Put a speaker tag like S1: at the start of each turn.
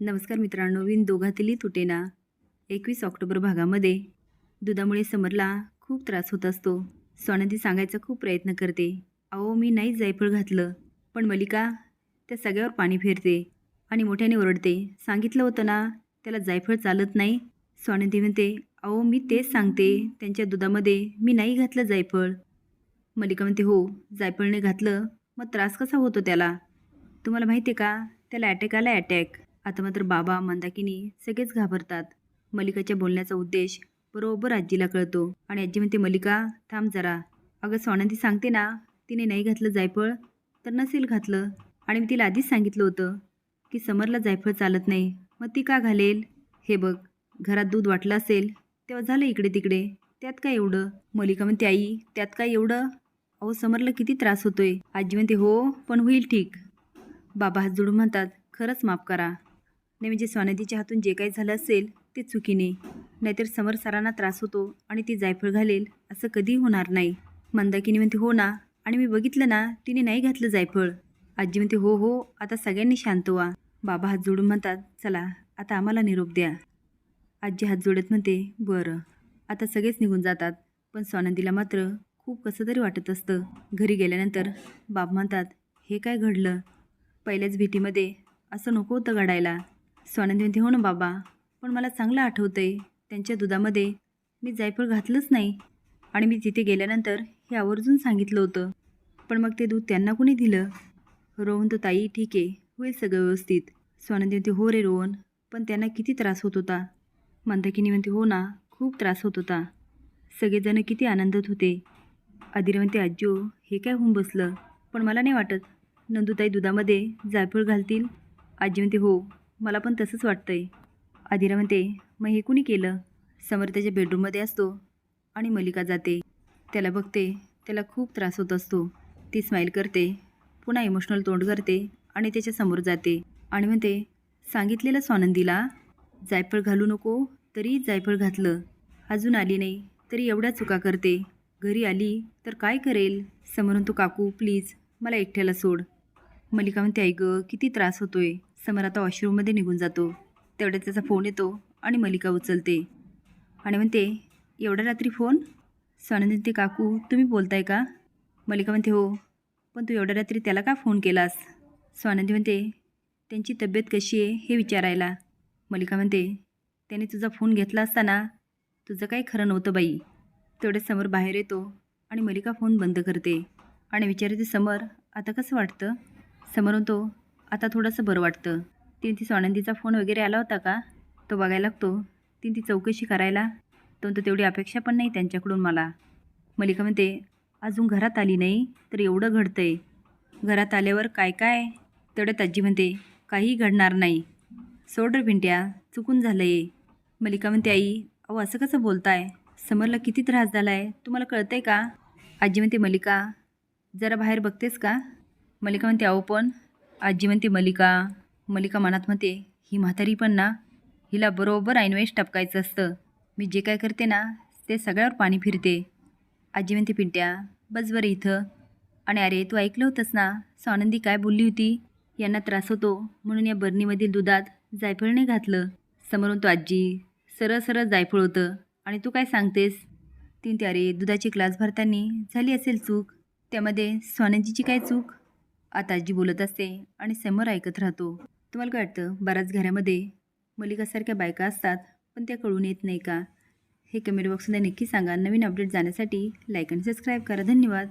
S1: नमस्कार मित्रांनो विन दोघातली तुटेना एकवीस ऑक्टोबर भागामध्ये दुधामुळे समरला खूप त्रास होत असतो. सोनंदी सांगायचा खूप प्रयत्न करते. अहो मी नाहीच जायफळ घातलं पण मलिका त्या सगळ्यावर पाणी फिरते आणि मोठ्याने ओरडते. सांगितलं होतं ना त्याला जायफळ चालत नाही. सोनंदी म्हणते अहो मी तेच सांगते त्यांच्या दुधामध्ये मी नाही घातलं जायफळ. मलिका म्हणते हो जायफळने घातलं मग त्रास कसा होतो त्याला? तुम्हाला माहिती आहे का त्याला अटॅक आला अटॅक. आता मात्र बाबा मंदाकिनी सगळेच घाबरतात. मलिकाच्या बोलण्याचा उद्देश बरोबर आजीला कळतो. आणि आजी म्हणते मलिका थांब जरा. अगं सोनंदी सांगते ना तिने नाही घातलं जायफळ तर नसेल घातलं. आणि मी तिला आधीच सांगितलं होतं की समरला जायफळ चालत नाही. मग ती का घालेल? हे बघ घरात दूध वाटलं असेल तेव्हा झालं इकडे तिकडे. त्यात काय एवढं? मलिका म्हणते आई त्यात काय एवढं? अहो समरला किती त्रास होतोय. आजी म्हणते हो पण होईल ठीक. बाबा हात जोडून म्हणतात खरंच माफ करा. नाही म्हणजे स्वानदीच्या हातून जे काही झालं असेल ते चुकीने. नाहीतर समर सरांना त्रास होतो आणि ती जायफळ घालेल असं कधी होणार नाही. मंदाकिनी म्हणते हो ना. आणि मी बघितलं ना तिने नाही घातलं जायफळ. आजी म्हणते हो हो आता सगळ्यांनी शांत व्हा. बाबा हात जोडून म्हणतात चला आता आम्हाला निरोप द्या. आजी हात जोडत म्हणते बरं आता सगळेच निघून जातात. पण स्वानंदीला मात्र खूप कसं तरी वाटत असतं. घरी गेल्यानंतर बाब म्हणतात हे काय घडलं? पहिल्याच भीतीमध्ये असं नको होतं घडायला. स्वानंदवंती हो ना बाबा पण मला चांगलं आठवतं आहे त्यांच्या दुधामध्ये मी जायफळ घातलंच नाही. आणि मी तिथे गेल्यानंतर हे आवर्जून सांगितलं होतं. पण मग ते दूध त्यांना कोणी दिलं? रोहन तो ताई ठीक आहे होईल सगळं व्यवस्थित. स्वानंदवंती हो रे रोहन पण त्यांना किती त्रास होत होता? मंदाकिनी म्हणते हो ना खूप त्रास होत होता. सगळेजणं किती आनंदात होते. आदिरा म्हणते आज्जो हे काय होऊन बसलं? पण मला नाही वाटत नंदुताई दुधामध्ये जायफळ घालतील. आजी म्हणते हो मला पण तसंच वाटतं आहे आदिरा म्हणते मग हे कुणी केलं? समर त्याच्या बेडरूममध्ये असतो आणि मलिका जाते. त्याला बघते त्याला खूप त्रास होत असतो. ती स्माईल करते पुन्हा इमोशनल तोंड करते आणि त्याच्यासमोर जाते. आणि म्हणते सांगितलेलं स्वानंदीला? जायफळ घालू नको तरी जायफळ घातलं. अजून आली नाही तरी एवढ्या चुका करते. घरी आली तर काय करेल? समोरून तो काकू प्लीज मला एकट्याला सोड. मलिका म्हणते आई किती त्रास होतोय. समर आता वॉशरूममध्ये निघून जातो. तेवढ्यात त्याचा फोन येतो आणि मलिका उचलते. आणि म्हणते एवढ्या रात्री फोन स्वानंदी ते काकू तुम्ही बोलताय का? मलिका म्हणते हो. पण तू एवढ्या रात्री त्याला का फोन केलास? स्वानंदी म्हणते त्यांची तब्येत कशी आहे हे विचारायला. मलिका म्हणते त्याने तुझा फोन घेतला असताना तुझं काही खरं नव्हतं बाई. तेवढे समोर बाहेर येतो आणि मलिका फोन बंद करते. आणि विचारते समर आता कसं वाटतं? समोर तो आता थोडंसं बरं वाटतं. तीन ती स्वानंदीचा फोन वगैरे आला होता का? तो बघायला लागतो. तीन ती चौकशी करायला. तो तर तेवढी अपेक्षा पण नाही त्यांच्याकडून मला. मलिका म्हणते अजून घरात आली नाही तर एवढं घडतं आहे घरात आल्यावर काय काय? तेवढ्यात आजी म्हणते काहीही घडणार नाही. सोड रे भिंट्या चुकून झालं आहे मलिका म्हणते आई अहो असं कसं बोलताय? समरला किती त्रास झाला आहे तुम्हाला कळतंय का? आजी म्हणते मलिका जरा बाहेर बघतेस का? मलिका म्हणते अहो पण आजी म्हणते मलिका मलिका मनात म्हणते ही म्हातारी पण ना हिला बरोबर ऐनवेळेस टपकायचं असतं. मी जे काय करते ना ते सगळ्यावर पाणी फिरते. आजी म्हणते पिंट्या बस बरं इथं. आणि अरे तू ऐकलं होतंस ना स्वानंदी काय बोलली होती? यांना त्रास होतो म्हणून या बर्नीमधील दुधात जायफळने घातलं. समोरून तो आजी सरळ सरळ जायफळ होतं. आणि तू काय सांगतेस? तीन ते अरे दुधाची ग्लास भरताना झाली असेल चूक. त्यामध्ये स्वानंदीची काय चूक? आता आजी बोलत असते आणि समोर ऐकत राहतो. तुम्हाला काय वाटतं? बऱ्याच घरामध्ये मलिकासारख्या बायका असतात पण त्या कळून येत नाही का? हे कमेंट बॉक्समध्ये नक्की सांगा. नवीन अपडेट जाण्यासाठी लाईक आणि सबस्क्राईब करा. धन्यवाद.